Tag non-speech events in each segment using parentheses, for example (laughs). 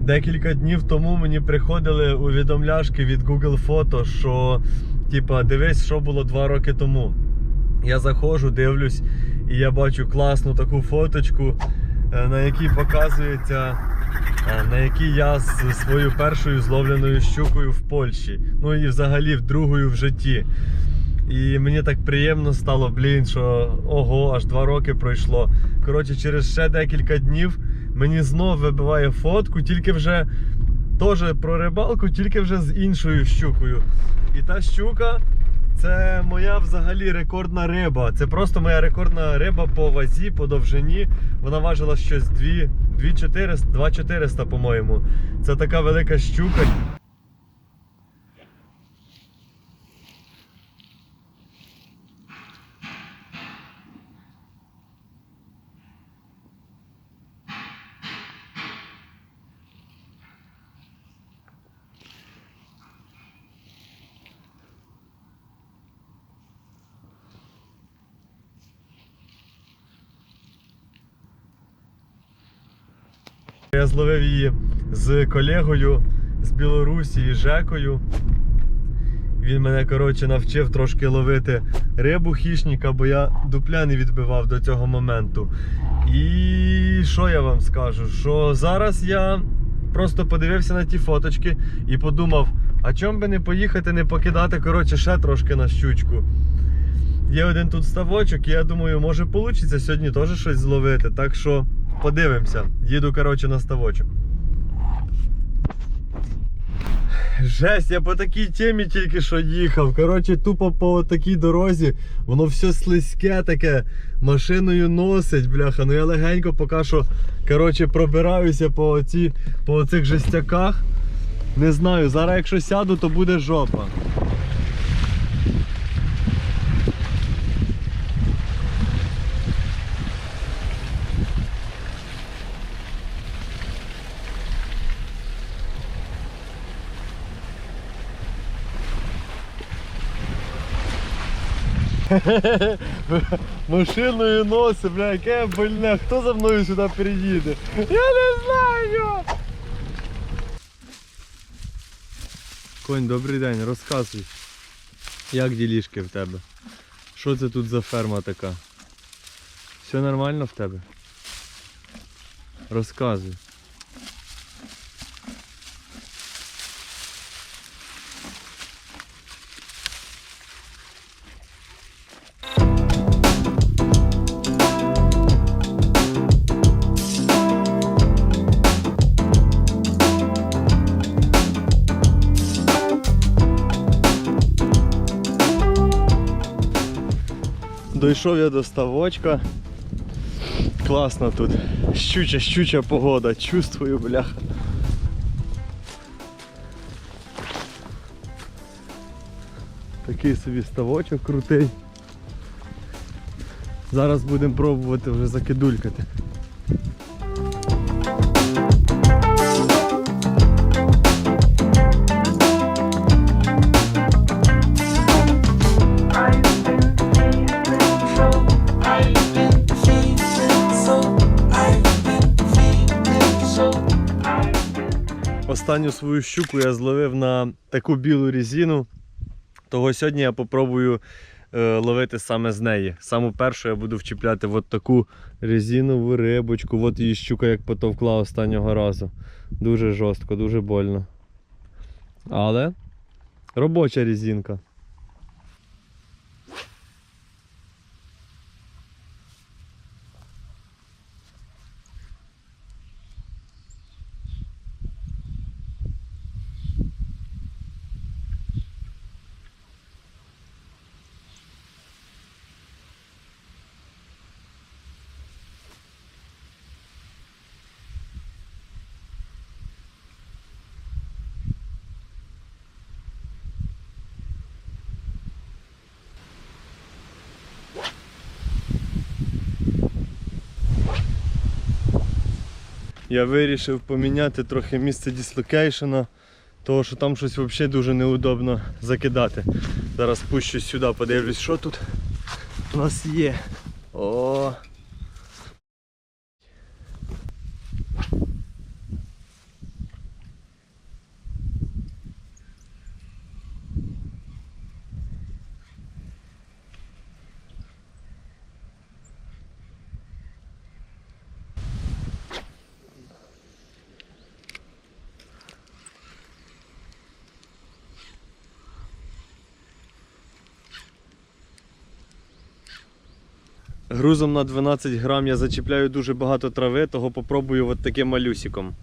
Декілька днів тому мені приходили увідомляшки від Google Фото, що типа дивись, що було два роки тому. Я заходжу, дивлюсь, і я бачу класну таку фоточку, е, на якій показується, е, на якій я з своєю першою зловленою щукою в Польщі. Ну і взагалі в другою в житті. І мені так приємно стало, блін, що ого, аж два роки пройшло. Коротше, через ще декілька днів мені знов вибиває фотку, тільки вже теж про рибалку, тільки вже з іншою щукою. І та щука це моя взагалі рекордна риба. Це просто моя рекордна риба по вазі, по довжині. Вона важила щось 2, 2400, 2400, по-моєму. Це така велика щука. Я зловив її з колегою з Білорусі Жекою. Він мене, коротше, навчив трошки ловити рибу хищника, бо я дупля не відбивав до цього моменту. І що я вам скажу? Що зараз я просто подивився на ті фоточки і подумав, а чому би не поїхати, не покидати, коротше, ще трошки на щучку. Є один тут ставочок, і я думаю, може вийде сьогодні теж щось зловити. Так що подивимося. Їду, коротше, на ставочок. Жесть, я по такій темі тільки що їхав. Коротше, тупо по такій дорозі. Воно все слизьке таке, машиною носить, бляха. Ну я легенько поки що коротше, пробираюся по, оці, по оцих жестяках. Не знаю, зараз якщо сяду, то буде жопа. (laughs) Машиною носить, бля, яке больне, хто за мною сюди приїде? Я не знаю. Конь, добрий день, розказуй. Як ділішки в тебе? Що це тут за ферма така? Все нормально в тебе? Розказуй. Дійшов я до ставочка. Класно тут. Щуча, щуча погода. Чувствую, бляха. Такий собі ставочок крутий. Зараз будемо пробувати вже закидулькати. Останню свою щуку я зловив на таку білу резину. Того сьогодні я попробую е, ловити саме з неї. Саму першу я буду вчіпляти от таку резинову рибочку. От її щука як потовкла останнього разу. Дуже жорстко, дуже больно. Але робоча резинка. Я вирішив поміняти трохи місце дислокейшена, тому що там щось взагалі дуже неудобно закидати. Зараз пущу сюди, подивлюсь, що тут у нас є. О! Грузом на 12 грам я зачіпляю дуже багато трави, того попробую от таким малюсиком.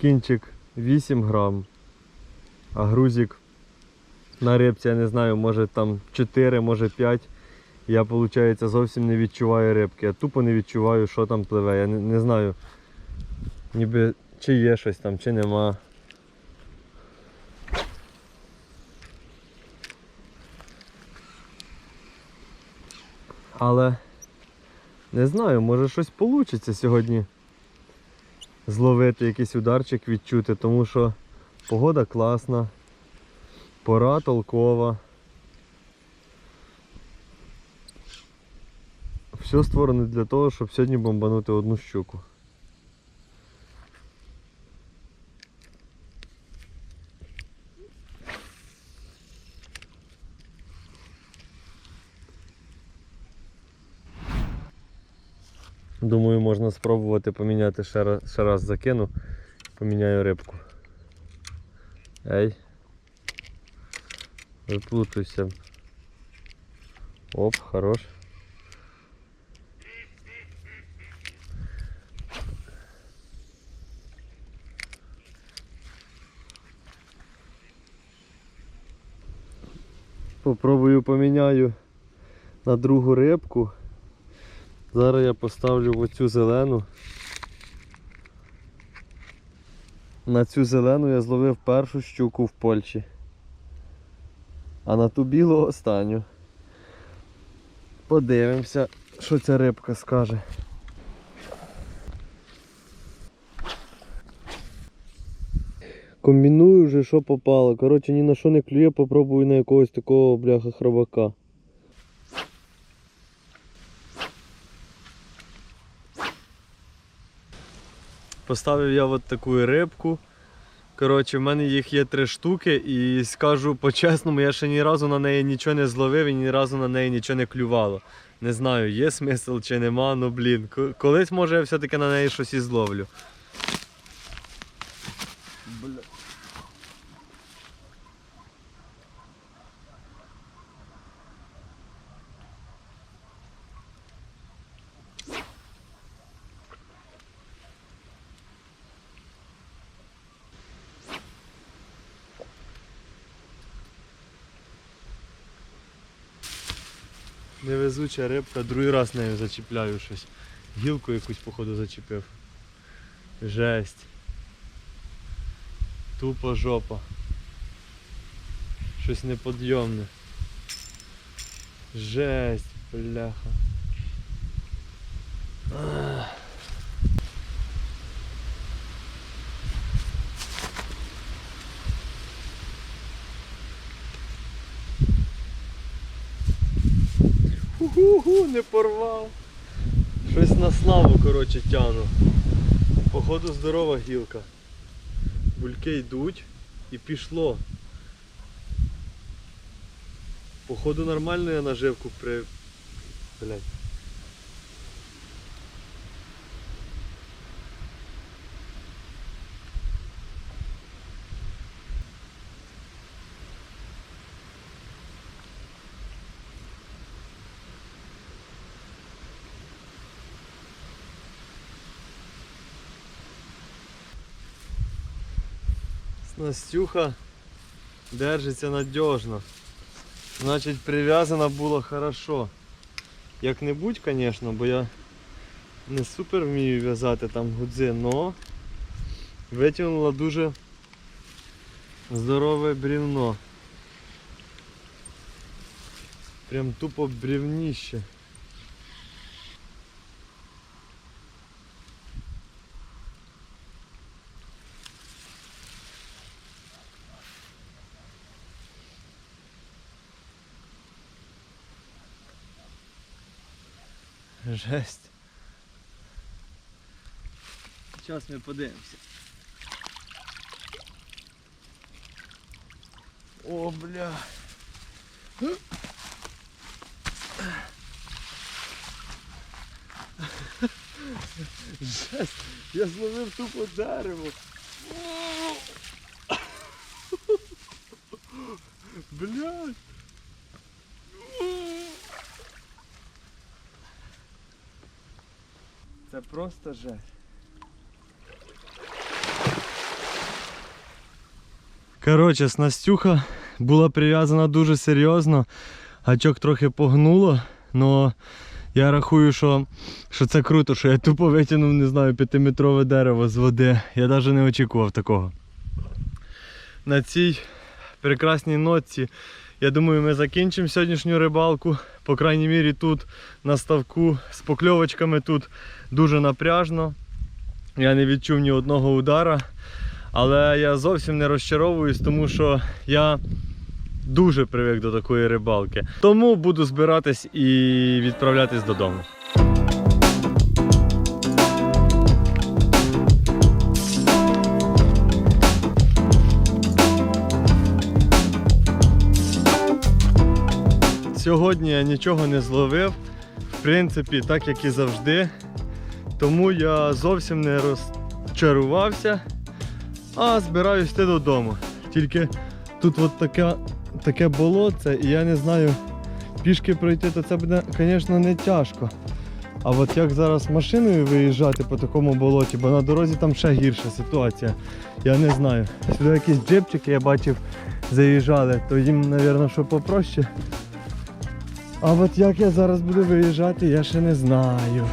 Кінчик 8 грам, а грузик на рибці, я не знаю, може там 4, може 5. Я, виходить, зовсім не відчуваю рибки. Я тупо не відчуваю, що там пливе. Я не, не знаю, ніби чи є щось там, чи нема. Але не знаю, може щось вийде сьогодні зловити якийсь ударчик відчути, тому що погода класна, пора толкова. Все створено для того, щоб сьогодні бомбанути одну щуку. Думаю, можна спробувати поміняти ще раз, ще раз закину, поміняю рибку. Ей. Виплутуйся. Оп, хорош. Попробую поміняю на другу рибку. Зараз я поставлю в оцю зелену. На цю зелену я зловив першу щуку в Польщі. А на ту білу останню. Подивимося, що ця рибка скаже. Комбіную вже що попало. Коротше, ні на що не клює, попробую на якогось такого бляха хробака. Поставив я от таку рибку. Коротше, в мене їх є три штуки і скажу по-чесному, я ще ні разу на неї нічого не зловив і ні разу на неї нічого не клювало. Не знаю, є смисл чи нема, ну блін. Колись може я все-таки на неї щось і зловлю. Невезуча рибка, другий раз нею зачіпляю щось. Гілку якусь, походу, зачепив. Жесть. Тупо жопа. Щось неподйомне. Жесть, бляха. Ах. Не порвав. Щось на славу, коротше, тяну. Походу здорова гілка. Бульки йдуть і пішло. Походу нормально я наживку при... Блять. Настюха держиться надіжно. Значить прив'язана була хорошо. Як-небудь, звісно, бо я не супер вмію в'язати там гудзи, но витягнула дуже здорове брівно. Прям тупо брівніще. Жесть. Зараз ми подивимося. О, бля. Жесть, я зловив тупо дерево. Блядь. Просто жесть. Коротше, Снастюха була прив'язана дуже серйозно, гачок трохи погнуло, але я рахую, що, що це круто, що я тупо витягнув, не знаю, п'ятиметрове дерево з води. Я навіть не очікував такого. На цій прекрасній нотці, я думаю, ми закінчимо сьогоднішню рибалку. По крайній мірі тут на ставку з покльовочками тут дуже напряжно. Я не відчув ні одного удара. Але я зовсім не розчаровуюсь, тому що я дуже привик до такої рибалки. Тому буду збиратись і відправлятись додому. Сьогодні я нічого не зловив, в принципі, так як і завжди. Тому я зовсім не розчарувався а збираюсь йти додому. Тільки тут от таке, таке болоце, і я не знаю, пішки пройти, то це буде, звісно, не тяжко. А от як зараз машиною виїжджати по такому болоті, бо на дорозі там ще гірша ситуація. Я не знаю. Сюди якісь джипчики я бачив заїжджали, то їм, мабуть, що попроще. А от як я зараз буду виїжджати, я ще не знаю.